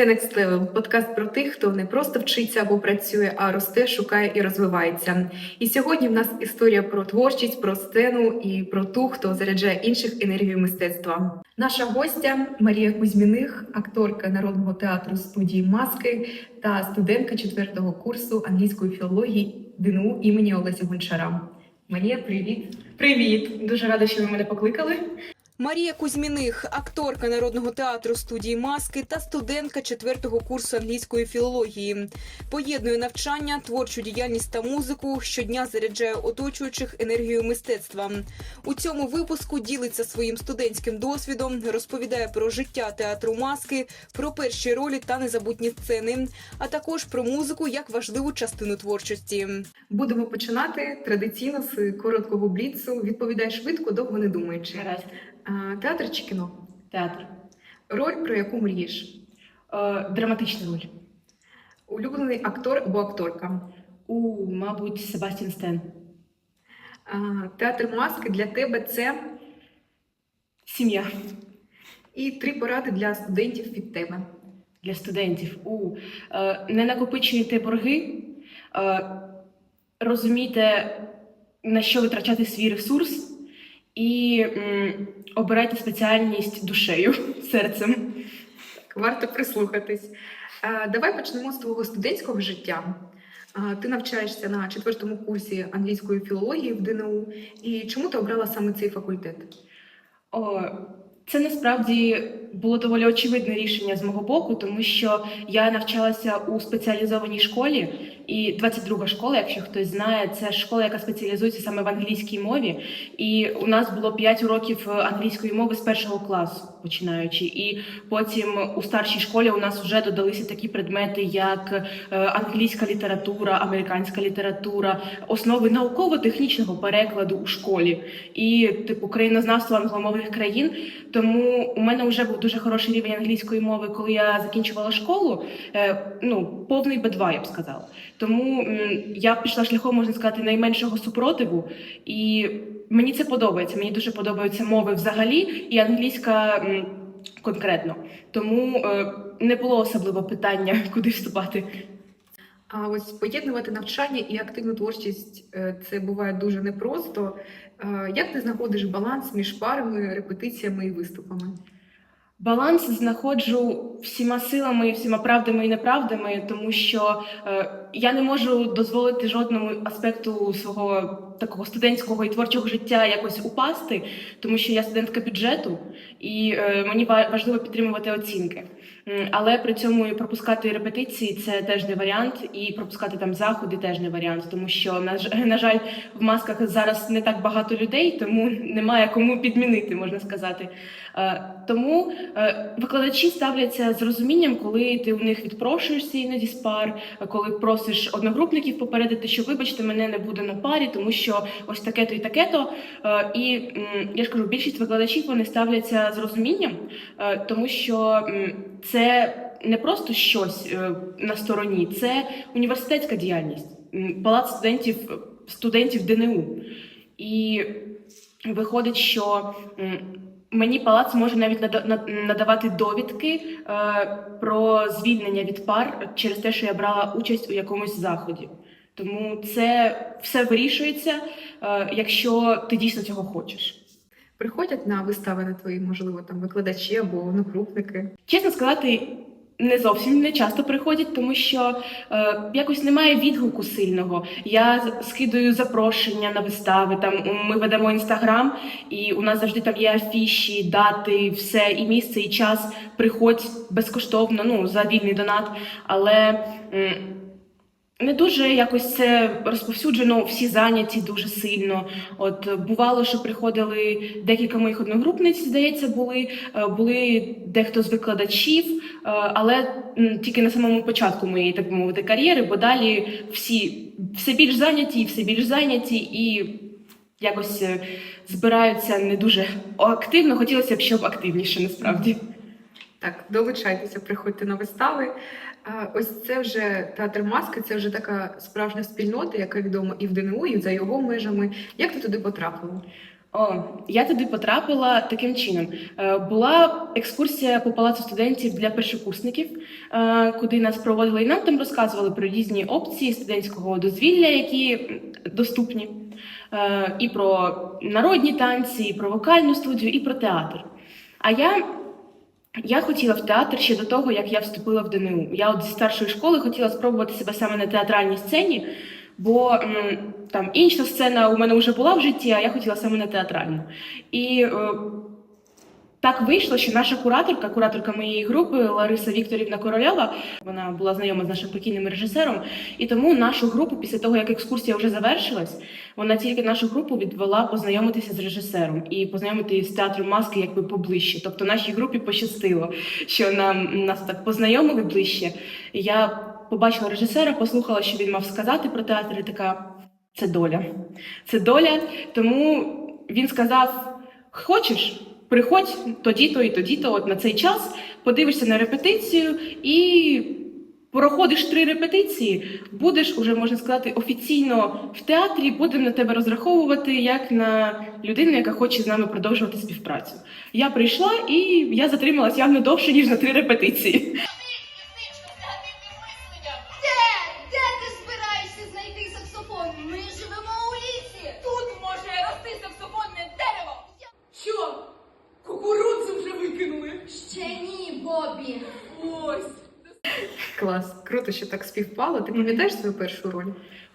Це Next Level – подкаст про тих, хто не просто вчиться або працює, а росте, шукає і розвивається. І сьогодні в нас історія про творчість, про сцену і про ту, хто заряджає інших енергією мистецтва. Наша гостя Марія Кузьміних, акторка народного театру студії Маски та студентка четвертого курсу англійської філології ДНУ імені Олеся Гончара. Марія, привіт! Привіт! Дуже рада, що ви мене покликали. Марія Кузьміних, акторка народного театру студії маски та студентка четвертого курсу англійської філології, поєднує навчання, творчу діяльність та музику. Щодня заряджає оточуючих енергією мистецтва. У цьому випуску ділиться своїм студентським досвідом, розповідає про життя театру маски, про перші ролі та незабутні сцени, а також про музику як важливу частину творчості. Будемо починати традиційно з короткого бліцу. Відповідай швидко, довго не думаючи. Театр чи кіно? Театр. Роль, про яку мрієш? Е, драматична роль. Улюблений актор або акторка. У, мабуть, Себастьян Стен. А, Театр маски для тебе це Сім'я і три поради для студентів від тебе. для студентів. У е, не накопичуйте борги, е, розумійте, на що витрачати свій ресурс, і м, обирайте спеціальність душею, серцем. Так, Варто прислухатись. Е, Давай почнемо з твого студентського життя. Е, Ти навчаєшся на четвертому курсі англійської філології в ДНУ. І чому ти обрала саме цей факультет? О, це насправді було доволі очевидне рішення з мого боку, тому що я навчалася у спеціалізованій школі, і 22 школа, якщо хтось знає, це школа, яка спеціалізується саме в англійській мові. І у нас було 5 уроків англійської мови з першого класу, починаючи. І потім у старшій школі у нас вже додалися такі предмети, як е, англійська література, американська література, основи науково-технічного перекладу у школі і типу країнознавство англомовних країн. Тому у мене вже був дуже хороший рівень англійської мови, коли я закінчувала школу. Е, ну, повний Б2, я б сказала. Тому я пішла шляхом, можна сказати, найменшого супротиву, і мені це подобається. Мені дуже подобаються мови взагалі, і англійська конкретно. Тому е, не було особливо питання, куди вступати. А ось поєднувати навчання і активну творчість е, це буває дуже непросто. Як ти знаходиш баланс між парами, репетиціями і виступами? Баланс знаходжу всіма силами, всіма правдами і неправдами, тому що е, я не можу дозволити жодному аспекту свого такого студентського і творчого життя якось упасти, тому що я студентка бюджету, і е, мені важливо підтримувати оцінки. Але при цьому і пропускати репетиції це теж не варіант, і пропускати там заходи теж не варіант, тому що на, жаль, в масках зараз не так багато людей, тому немає кому підмінити, можна сказати. Е, Тому е, викладачі ставляться з розумінням, коли ти у них відпрошуєшся іноді з пар, коли просиш одногрупників попередити, що вибачте, мене не буде на парі, тому що ось таке-то і таке-то. Е, І я ж кажу, більшість викладачів вони ставляться з розумінням, тому що це не просто щось на стороні, це університетська діяльність, палац студентів, студентів ДНУ. І виходить, що мені палац може навіть надавати довідки е, про звільнення від пар через те, що я брала участь у якомусь заході. Тому це все вирішується, е, якщо ти дійсно цього хочеш. Приходять на вистави на твої, можливо, там викладачі або одногрупники. Чесно сказати, не зовсім не часто приходять, тому що е, якось немає відгуку сильного. Я скидую запрошення на вистави. Там ми ведемо інстаграм, і у нас завжди там є афіші, дати, все, і місце, і час. Приходь безкоштовно, ну за вільний донат. Але м, не дуже якось це розповсюджено, всі зайняті дуже сильно. От бувало, що приходили декілька моїх одногрупниць, здається, були, е, були дехто з викладачів, е, але тільки на самому початку моєї, так би мовити, кар'єри, бо далі всі все більш зайняті, все більш зайняті і якось е, збираються не дуже активно. Хотілося б, щоб активніше насправді. Так, долучайтеся, приходьте на вистави. Ось це вже театр маски, це вже така справжня спільнота, яка відома і в ДНУ, і за його межами. Як ти туди потрапила? О, я туди потрапила таким чином. Е, Була екскурсія по палацу студентів для першокурсників, е, куди нас проводили, і нам там розказували про різні опції студентського дозвілля, які доступні, Е, і про народні танці, і про вокальну студію, і про театр. А я я хотіла в театр ще до того, як я вступила в ДНУ. Я от зі старшої школи хотіла спробувати себе саме на театральній сцені, бо там інша сцена у мене вже була в житті, а я хотіла саме на театральну. І е, так вийшло, що наша кураторка, кураторка моєї групи Лариса Вікторівна Корольова, вона була знайома з нашим покійним режисером, і тому нашу групу, після того як екскурсія вже завершилась, вона тільки нашу групу відвела познайомитися з режисером і познайомитися з театром маски якби поближче. Тобто нашій групі пощастило, що нам нас так познайомили ближче. Я побачила режисера, послухала, що він мав сказати про театр, і така це доля. Це доля. Тому він сказав: хочеш, приходь тоді-то і тоді-то, от на цей час, подивишся на репетицію і. Проходиш три репетиції, будеш уже можна сказати офіційно в театрі. Будемо на тебе розраховувати як на людину, яка хоче з нами продовжувати співпрацю. Я прийшла і я затрималась явно довше ніж на три репетиції. Ні, Бобі. Ось. Клас, круто, що так співпало. Ти пам'ятаєш свою першу роль?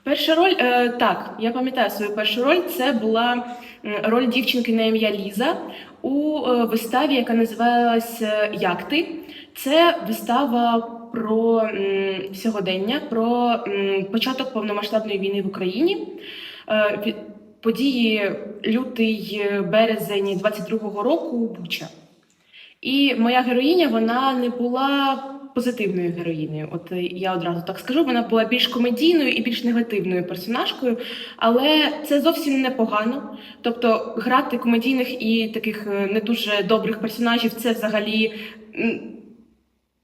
Перша роль, е, так, я пам'ятаю свою першу роль. Це була роль дівчинки на ім'я Ліза у е, виставі, яка називалась е, Як ти. Це вистава про м, сьогодення, про м, початок повномасштабної війни в Україні. Е, від- Події лютий е, березень 22-го року Буча. І моя героїня вона не була позитивною героїнею. От е, я одразу так скажу, вона була більш комедійною і більш негативною персонажкою, але це зовсім непогано. Тобто, грати комедійних і таких е, не дуже добрих персонажів це взагалі.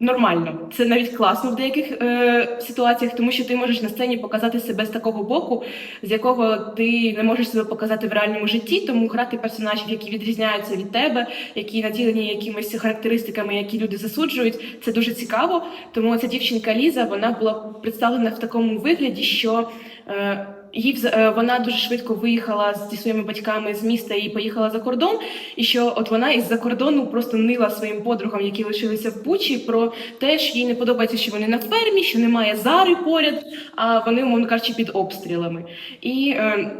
Нормально, це навіть класно в деяких е, ситуаціях, тому що ти можеш на сцені показати себе з такого боку, з якого ти не можеш себе показати в реальному житті. Тому грати персонажів, які відрізняються від тебе, які наділені якимись характеристиками, які люди засуджують, це дуже цікаво. Тому ця дівчинка Ліза вона була представлена в такому вигляді, що е, їй е, вона дуже швидко виїхала зі своїми батьками з міста і поїхала за кордон. І що от вона із-за кордону просто нила своїм подругам, які лишилися в Бучі, про те, що їй не подобається, що вони на фермі, що немає зари поряд, а вони, умовно кажучи, під обстрілами. І е,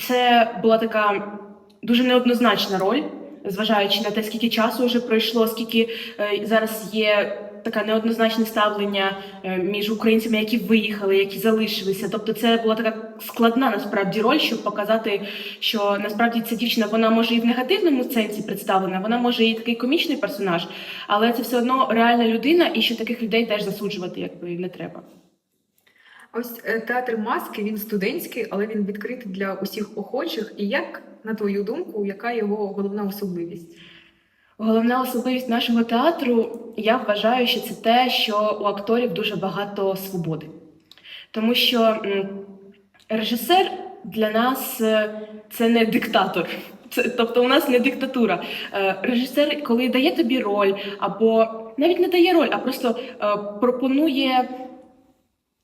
це була така дуже неоднозначна роль, зважаючи на те, скільки часу вже пройшло, скільки е, зараз є. Таке неоднозначне ставлення е, між українцями, які виїхали, які залишилися. Тобто, це була така складна насправді роль, щоб показати, що насправді ця дівчина вона може і в негативному сенсі представлена, вона може і такий комічний персонаж, але це все одно реальна людина, і що таких людей теж засуджувати якби не треба. Ось е, театр маски він студентський, але він відкритий для усіх охочих. І як, на твою думку, яка його головна особливість? Головна особливість нашого театру, я вважаю, що це те, що у акторів дуже багато свободи. Тому що режисер для нас е, це не диктатор. Це, тобто у нас не диктатура. Е, Режисер, коли дає тобі роль, або навіть не дає роль, а просто е, пропонує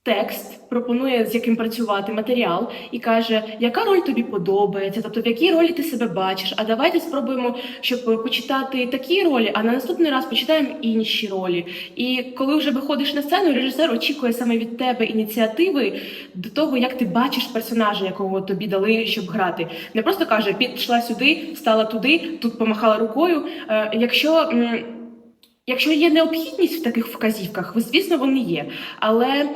текст, пропонує з яким працювати матеріал, і каже, яка роль тобі подобається, тобто в якій ролі ти себе бачиш. А давайте спробуємо, щоб почитати такі ролі, а на наступний раз почитаємо інші ролі. І коли вже виходиш на сцену, режисер очікує саме від тебе ініціативи до того, як ти бачиш персонажа, якого тобі дали, щоб грати. Не просто каже, пішла сюди, стала туди, тут помахала рукою. Е, якщо Якщо є необхідність в таких вказівках, звісно, вони є. Але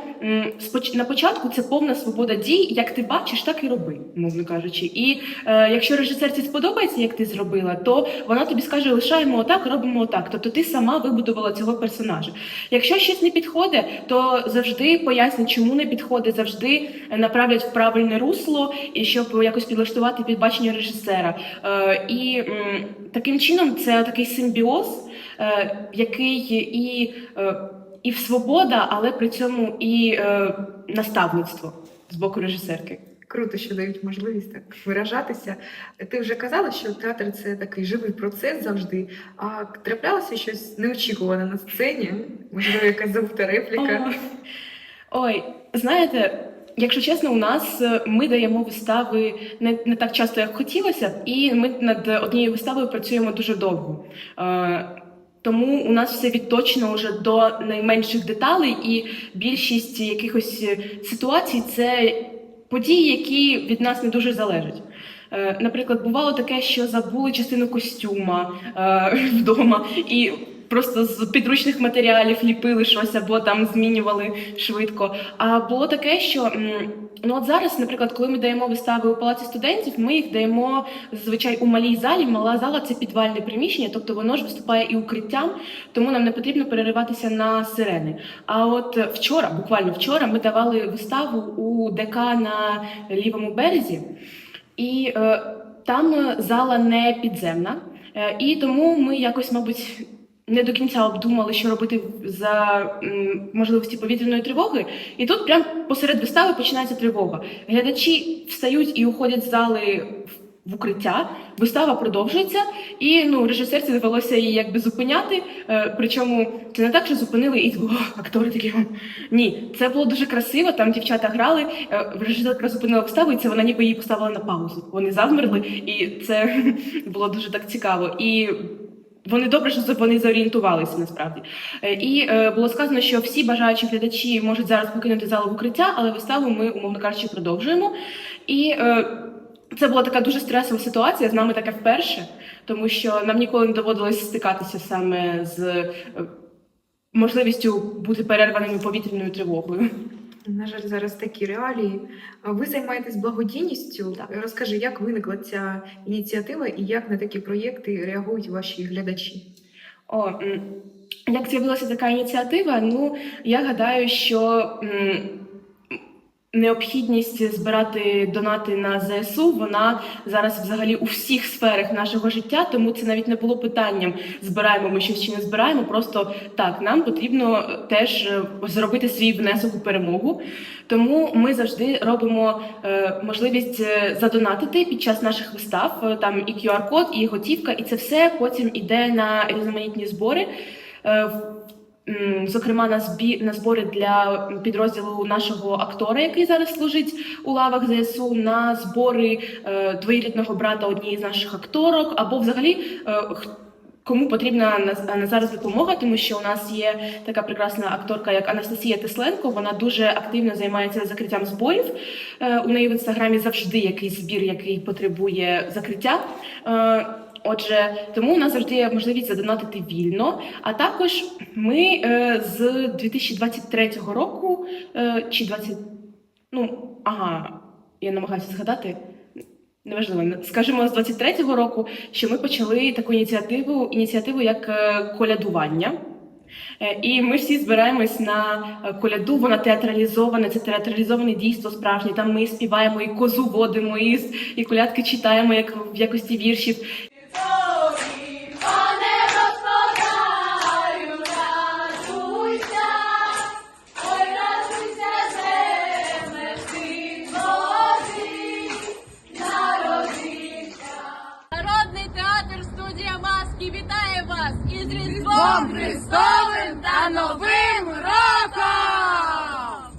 на початку це повна свобода дій, як ти бачиш, так і роби, мовно кажучи. І е, якщо режисерці сподобається, як ти зробила, то вона тобі скаже: лишаємо отак, робимо отак. Тобто ти сама вибудувала цього персонажа. Якщо щось не підходить, то завжди пояснять, чому не підходить, завжди направлять в правильне русло, і щоб якось підлаштувати під бачення режисера. Е, і м, таким чином це такий симбіоз е, який і, е, і в свобода, але при цьому і е, наставництво з боку режисерки. Круто, що дають можливість так виражатися. Ти вже казала, що театр це такий живий процес завжди. А траплялося щось неочікуване на сцені? Можливо, якась забута репліка? Ой, знаєте, якщо чесно, у нас е, ми даємо вистави не, не так часто, як хотілося, і ми над однією виставою працюємо дуже довго. Е, тому у нас все відточено вже до найменших деталей, і більшість якихось е, ситуацій це події, які від нас не дуже залежать. Е, Наприклад, бувало таке, що забули частину костюма е, вдома і просто з підручних матеріалів ліпили щось або там змінювали швидко. А було таке, що ну от зараз, наприклад, коли ми даємо вистави у палаці студентів, ми їх даємо зазвичай у малій залі. Мала зала це підвальне приміщення, тобто воно ж виступає і укриттям, тому нам не потрібно перериватися на сирени. А от вчора, буквально вчора, ми давали виставу у ДК на лівому березі, і е, там зала не підземна, е, і тому ми якось, мабуть. Не до кінця обдумали, що робити за можливості повітряної тривоги, і тут прямо посеред вистави починається тривога. Глядачі встають і уходять з зали в- укриття. Вистава продовжується, і ну режисерці довелося її якби зупиняти. Е, причому це не так, що зупинили і «О, актори такі. Ні, це було дуже красиво. Там дівчата грали. е, Режисерка зупинила виставу, і це вона ніби її поставила на паузу. Вони завмерли, і це було дуже так цікаво. І вони добре, що вони зорієнтувалися насправді. Е, І е, було сказано, що всі бажаючі глядачі можуть зараз покинути залу в укриття, але виставу ми, умовно кажучи, продовжуємо. І е, це була така дуже стресова ситуація. З нами таке вперше, тому що нам ніколи не доводилось стикатися саме з можливістю бути перерваними повітряною тривогою. На жаль, зараз такі реалії. Ви займаєтесь благодійністю. Так. Розкажи, як виникла ця ініціатива і як на такі проєкти реагують ваші глядачі? О, як з'явилася така ініціатива? Ну, я гадаю, що м, необхідність збирати донати на ЗСУ, вона зараз взагалі у всіх сферах нашого життя, тому це навіть не було питанням, збираємо ми щось чи не збираємо. Просто так, нам потрібно е, теж е, зробити свій внесок у перемогу. Тому ми завжди робимо е, можливість задонатити під час наших вистав. Там і QR-код, і готівка, і це все потім іде на різноманітні збори. Зокрема, на збі на збори для підрозділу нашого актора, який зараз служить у лавах ЗСУ, на збори е, двоюрідного брата однієї з наших акторок, або взагалі е, кому потрібна на, на зараз допомога, тому що у нас є така прекрасна акторка, як Анастасія Тесленко. Вона дуже активно займається закриттям зборів. Е, у неї в інстаграмі завжди якийсь збір, який потребує закриття. Е, Отже, тому у нас завжди є можливість задонатити вільно. А також ми е, з 2023 року е, чи 20... ну ага, я намагаюся згадати. Неважливо, скажімо, з 23-го року, що ми почали таку ініціативу, ініціативу як е, колядування. І ми всі збираємось на коляду. Вона театралізована. Це театралізоване дійство справжнє. Там ми співаємо і козу водимо, і, і колядки читаємо як в якості віршів.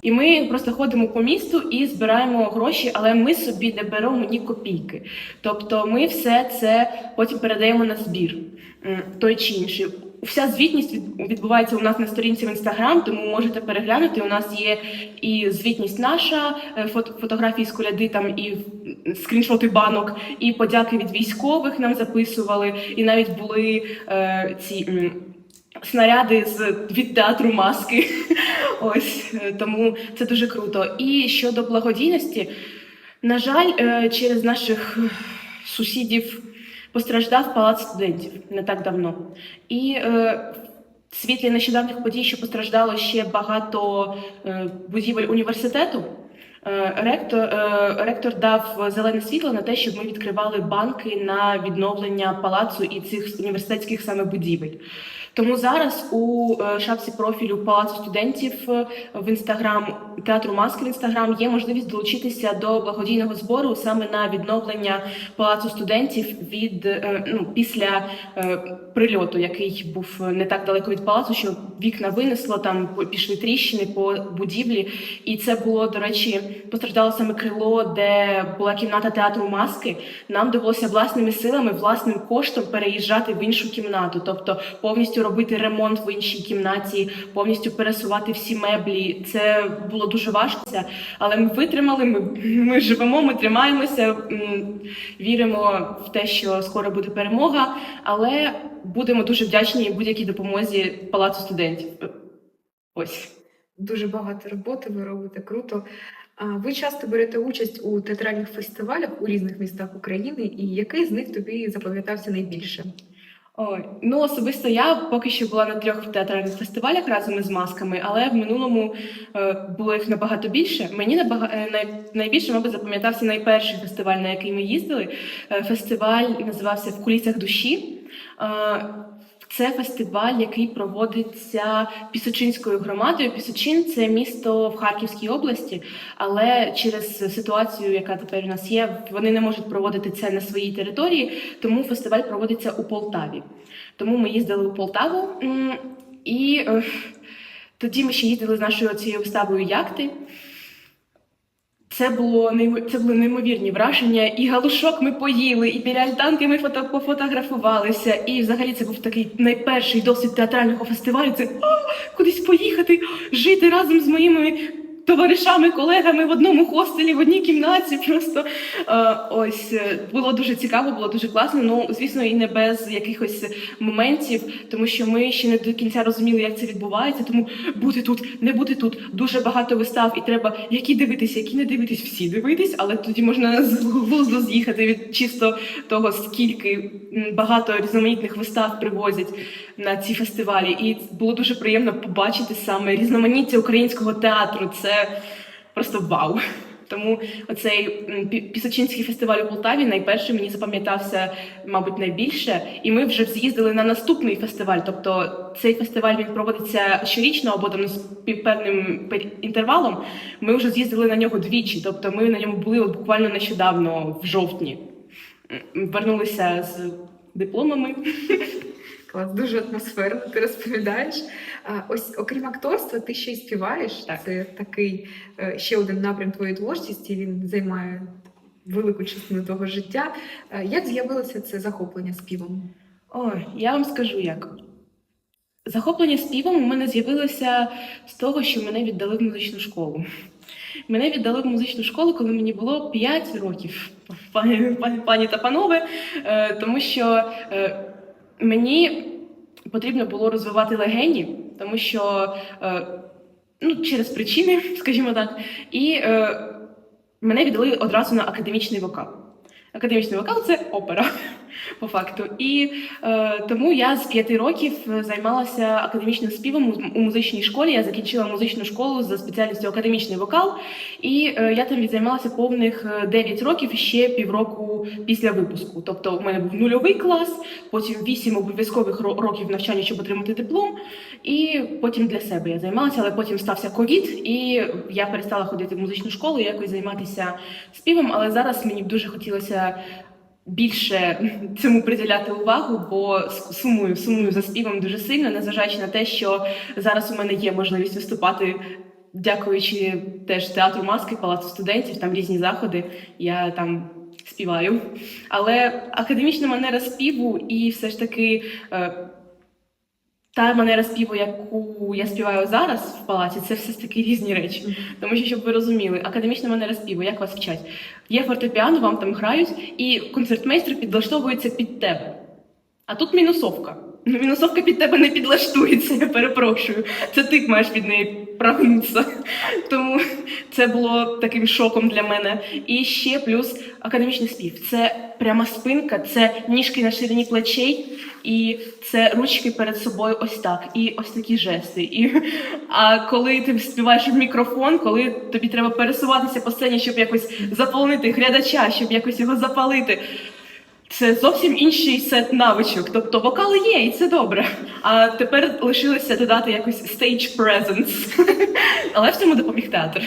І ми просто ходимо по місту і збираємо гроші, але ми собі не беремо ні копійки. Тобто, ми все це потім передаємо на збір, той чи інший. Вся звітність від- відбувається у нас на сторінці в інстаграм, тому можете переглянути. У нас є і звітність наша, е, фото, фотографії з коляди, там і скріншоти банок, і подяки від військових нам записували, і навіть були е, ці. Снаряди з від театру маски. Ось е, тому це дуже круто. І щодо благодійності, на жаль, е, через наших сусідів постраждав палац студентів не так давно. І е, в світлі нещодавніх подій, що постраждало ще багато будівель університету. Ректор, ректор дав зелене світло на те, щоб ми відкривали банки на відновлення палацу і цих університетських саме будівель. Тому зараз у е, шапці профілю Палацу студентів е, в інстаграм театру маски в інстаграм є можливість долучитися до благодійного збору саме на відновлення палацу студентів від е, ну після прильоту, який був не так далеко від палацу, що вікна винесло, там пішли тріщини по будівлі. І це було, до речі, постраждало саме крило, де була кімната театру маски. Нам довелося власними силами, власним коштом переїжджати в іншу кімнату, тобто повністю робити ремонт в іншій кімнаті, повністю пересувати всі меблі. Це було дуже важко, але ми витримали. Ми, ми живемо, ми тримаємося, віримо в те, що скоро буде перемога. Але будемо дуже вдячні будь-якій допомозі палацу студентів. Ось. Дуже багато роботи ви робите, круто. Ви часто берете участь у театральних фестивалях у різних містах України, і який з них тобі запам'ятався найбільше? Ой, ну особисто я поки що була на трьох театральних фестивалях разом із масками, але в минулому е, було їх набагато більше. Мені набага... е, най... найбільше, мабуть, запам'ятався найперший фестиваль, на який ми їздили. Е, фестиваль називався В кулісах душі. Е, це фестиваль, який проводиться Пісочинською громадою. Пісочин це місто в Харківській області, але через ситуацію, яка тепер у нас є, вони не можуть проводити це на своїй території, тому фестиваль проводиться у Полтаві. Тому ми їздили у Полтаву і е, тоді ми ще їздили з нашою цією виставою яхти. Це було це були неймовірні враження. І галушок ми поїли, і біля альтанки ми фото пофотографувалися. І взагалі це був такий найперший досвід театрального фестивалю. Це о, кудись поїхати, жити разом з моїми товаришами, колегами в одному хостелі, в одній кімнаті. Просто е, ось е, було дуже цікаво, було дуже класно. Ну звісно, і не без якихось моментів, тому що ми ще не до кінця розуміли, як це відбувається. Тому бути тут, не бути тут. Дуже багато вистав, і треба які дивитися, які не дивитись, всі дивитись, але тоді можна з глузду з'їхати від чисто того, скільки багато різноманітних вистав привозять на ці фестивалі. І було дуже приємно побачити саме різноманіття українського театру. Це просто вау. Тому оцей пісочинський фестиваль у Полтаві найперший мені запам'ятався, мабуть, найбільше. І ми вже з'їздили на наступний фестиваль. Тобто цей фестиваль він проводиться щорічно або там з певним інтервалом. Ми вже з'їздили на нього двічі. Тобто ми на ньому були буквально нещодавно, в жовтні. Вернулися з дипломами. Клас, дуже атмосферно, ти розповідаєш. Ось, окрім акторства, ти ще й співаєш. Так. Це такий е, ще один напрям твоєї творчості. Він займає велику частину твого життя. Е, Як з'явилося це захоплення співом? Ой, я вам скажу як. Захоплення співом у мене з'явилося з того, що мене віддали в музичну школу. Мене віддали в музичну школу, коли мені було 5 років, пані, пані, пані та панове, е, тому що мені потрібно було розвивати легені, тому що е, ну, через причини, скажімо так, і е, мене віддали одразу на академічний вокал. Академічний вокал це опера, по факту. І е, тому я з п'яти років е, займалася академічним співом у- музичній школі. Я закінчила музичну школу за спеціальністю академічний вокал, і е, я там відзаймалася повних е, 9 років і ще півроку після випуску. Тобто, у мене був нульовий клас, потім 8 обов'язкових років навчання, щоб отримати диплом, і потім для себе я займалася, але потім стався ковід, і я перестала ходити в музичну школу, і якось займатися співом. Але зараз мені б дуже хотілося більше цьому приділяти увагу, бо сумую, сумую за співом дуже сильно, незважаючи на те, що зараз у мене є можливість виступати. Дякуючи теж театру маски, палацу студентів, там різні заходи. Я там співаю. Але академічна манера співу і все ж таки е, та манера співу, яку я співаю зараз в палаці, це все ж таки різні речі. Тому що, щоб ви розуміли, академічна манера співу, як вас вчать? Є фортепіано, вам там грають, і концертмейстер підлаштовується під тебе. А тут мінусовка. Ну, Мінусовка під тебе не підлаштується, я перепрошую. Це ти маєш під неї прогнутися. Тому це було таким шоком для мене. І ще плюс академічний спів. Це пряма спинка, це ніжки на ширині плечей, І це ручки перед собою ось так, і ось такі жести. І, а коли ти співаєш в мікрофон, коли тобі треба пересуватися по сцені, щоб якось заполонити глядача, щоб якось його запалити. Це зовсім інший сет навичок. Тобто вокал є, і це добре. А тепер лишилося додати якось stage presence. Але в цьому допоміг театр.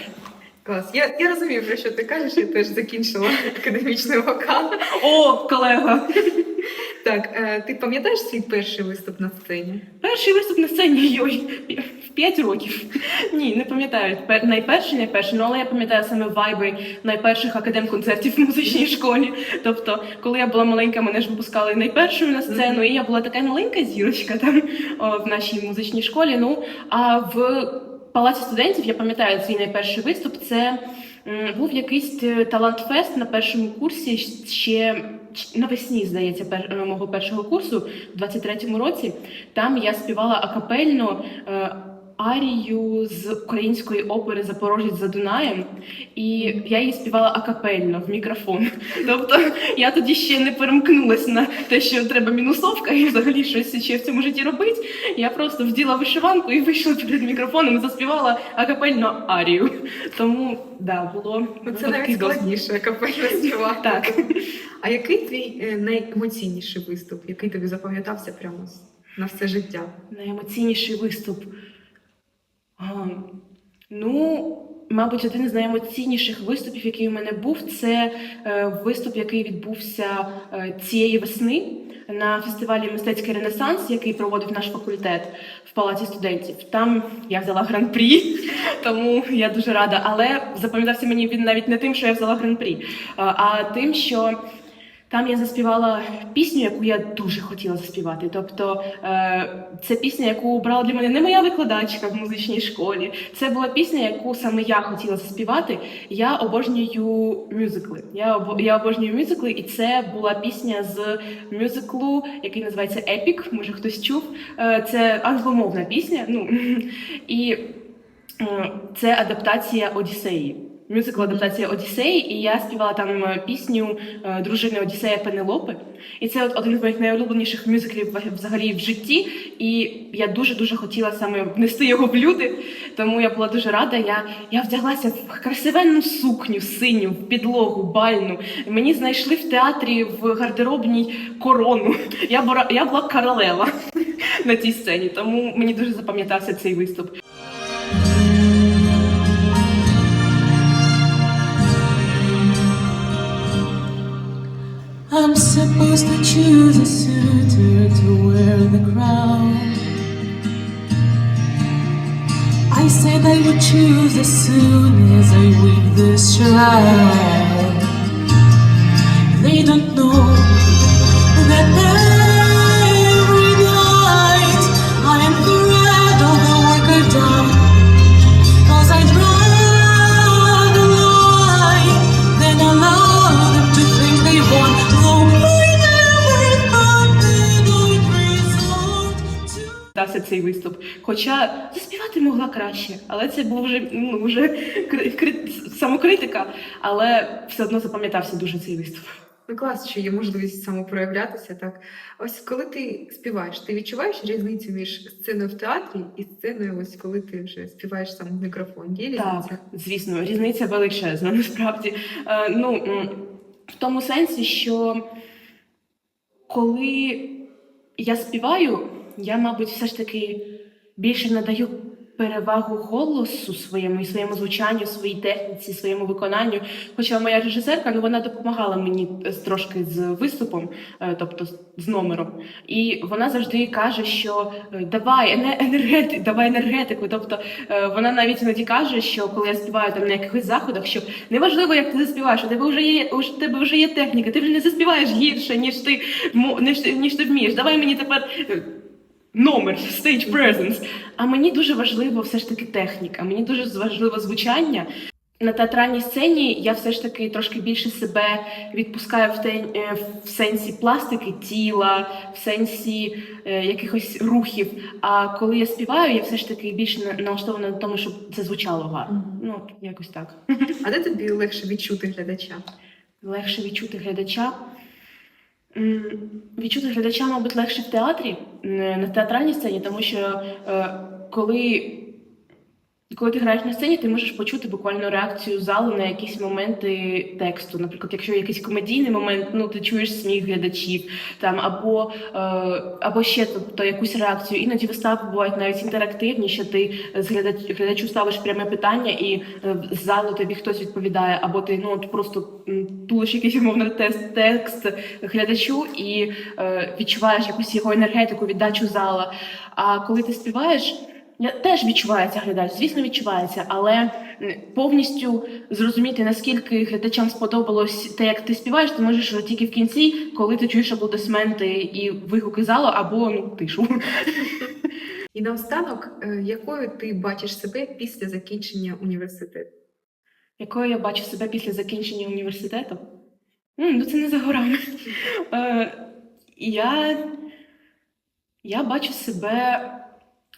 Клас. Я, я розумію, про що ти кажеш, я теж закінчила академічний вокал. О, колега! Так, е, ти пам'ятаєш свій перший виступ на сцені? Перший виступ на сцені йой, в 5 років. Ні, не пам'ятаю. Пер- Найперший, найперший, ну але я пам'ятаю саме вайби найперших академ-концертів в музичній школі. Тобто, коли я була маленька, мене ж випускали найпершою на сцену, і я була така маленька зірочка там о, в нашій музичній школі. Ну а в палаці студентів я пам'ятаю свій найперший виступ. Це м, був якийсь е, талант-фест на першому курсі ще навесні, здається, пер, е, мого першого курсу в 23-му році. Там я співала акапельно е, арію з української опери Запорожець за Дунаєм, і я її співала акапельно в мікрофон. Тобто я тоді ще не перемкнулася на те, що треба мінусовка і взагалі щось ще в цьому житті робити. Я просто вділа вишиванку і вийшла перед мікрофоном і заспівала акапельно арію. Тому да, було Ну, це навіть досвід. складніше капельно співати. Так. А який твій е, найемоційніший виступ, який тобі запам'ятався прямо на все життя? Найемоційніший виступ. А, ну, мабуть, один із найемоційніших виступів, який у мене був, це е, виступ, який відбувся е, цієї весни на фестивалі Мистецький Ренесанс, який проводив наш факультет в палаці студентів. Там я взяла гран-прі, тому я дуже рада. Але запам'ятався мені він навіть не тим, що я взяла гран-прі, а тим, що там я заспівала пісню, яку я дуже хотіла заспівати. Тобто е, це пісня, яку обрала для мене не моя викладачка в музичній школі. Це була пісня, яку саме я хотіла заспівати. Я обожнюю мюзикли. Я я обожнюю мюзикли, і це була пісня з мюзиклу, який називається Епік. Може хтось чув. Е, це англомовна пісня. Ну і е, це адаптація Одіссеї. Мюзикл адаптація Одіссеї, і я співала там е, пісню е, дружини Одіссея Пенелопи. І це от один з моїх найулюбленіших мюзиклів взагалі в житті. І я дуже дуже хотіла саме внести його в люди. Тому я була дуже рада. Я, я вдяглася в красивенну сукню синю, в підлогу, бальну. Мені знайшли в театрі в гардеробній корону. Я була, я була королева на цій сцені, тому мені дуже запам'ятався цей виступ. Supposed to choose a suitor to wear the crown. I said I would choose as soon as I weave this shroud. They don't know that every to. Цей виступ. Хоча заспівати могла краще, але це був вже ну вже кри- кри- самокритика, але все одно запам'ятався дуже цей виступ. Ну клас, що є можливість самопроявлятися. Так, ось коли ти співаєш, ти відчуваєш різницю між сценою в театрі і сценою, ось коли ти вже співаєш сам в мікрофон? Є різниця? Так, звісно, різниця величезна насправді. Е, ну, в тому сенсі, що коли я співаю, я, мабуть, все ж таки більше надаю перевагу голосу своєму і своєму звучанню, своїй техніці, своєму виконанню. Хоча моя режисерка, ну вона допомагала мені трошки з виступом, е, тобто з- номером. І вона завжди каже, що е, давай ене- енергети, давай енергетику. Тобто е, вона навіть іноді каже, що коли я співаю там на якихось заходах, що неважливо, як ти заспіваєш, у тебе вже є у тебе вже є техніка, ти вже не заспіваєш гірше, ніж ти ніж ніж ти вмієш. Давай мені тепер. Номер, stage presence. А мені дуже важливо все ж таки техніка. Мені дуже важливо звучання. На театральній сцені я все ж таки трошки більше себе відпускаю в, те, е, в сенсі пластики тіла, в сенсі е, якихось рухів. А коли я співаю, я все ж таки більше на- налаштована на тому, щоб це звучало гарно. Ну, якось так. А де тобі легше відчути глядача? Легше відчути глядача. Відчути глядача, мабуть, легше в театрі, на театральній сцені, тому що е, коли, коли ти граєш на сцені, ти можеш почути буквально реакцію залу на якісь моменти тексту. Наприклад, якщо якийсь комедійний момент, ну ти чуєш сміх глядачів, там або, е, або ще тобто якусь реакцію. Іноді вистави бувають навіть інтерактивні, що ти з глядач, глядачу ставиш пряме питання, і е, з залу тобі хтось відповідає, або ти ну от просто тулиш якийсь умовно тест, текст глядачу і е, відчуваєш якусь його енергетику, віддачу зала. А коли ти співаєш, теж відчувається глядач, звісно, відчувається, але повністю зрозуміти, наскільки глядачам сподобалось те, як ти співаєш, ти можеш тільки в кінці, коли ти чуєш аплодисменти і вигуки залу, або ну тишу. І наостанок, е, якою ти бачиш себе після закінчення університету? Якою я бачу себе після закінчення університету? Ну це не за горами. Е, я, я бачу себе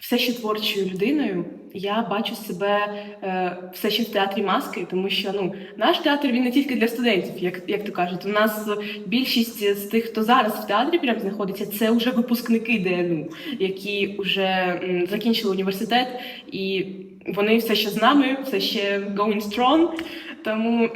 все ще творчою людиною. Я бачу себе е, все ще в театрі маски, тому що ну наш театр він не тільки для студентів, як, як то кажуть. У нас більшість з тих, хто зараз в театрі прям знаходиться, це вже випускники ДНУ, які вже м, закінчили університет, і вони все ще з нами, все ще going strong. Тому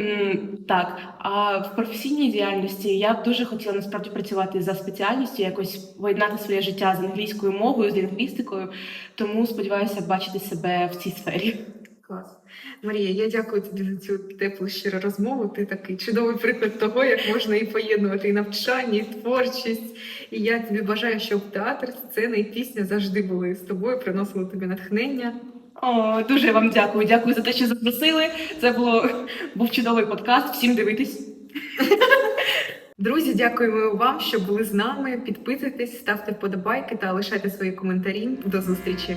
так. А в професійній діяльності я б дуже хотіла насправді працювати за спеціальністю, якось поєднати своє життя з англійською мовою, з лінгвістикою. Тому сподіваюся бачити себе в цій сфері. Клас. Марія, я дякую тобі за цю теплу щиру розмову. Ти такий чудовий приклад того, як можна і поєднувати і навчання, і творчість. І я тобі бажаю, щоб театр, сцена і пісня завжди були з тобою, приносили тобі натхнення. О, дуже вам дякую. Дякую за те, що запросили. Це було був чудовий подкаст. Всім дивитись. Друзі, дякуємо вам, що були з нами. Підписуйтесь, ставте вподобайки та лишайте свої коментарі. До зустрічі!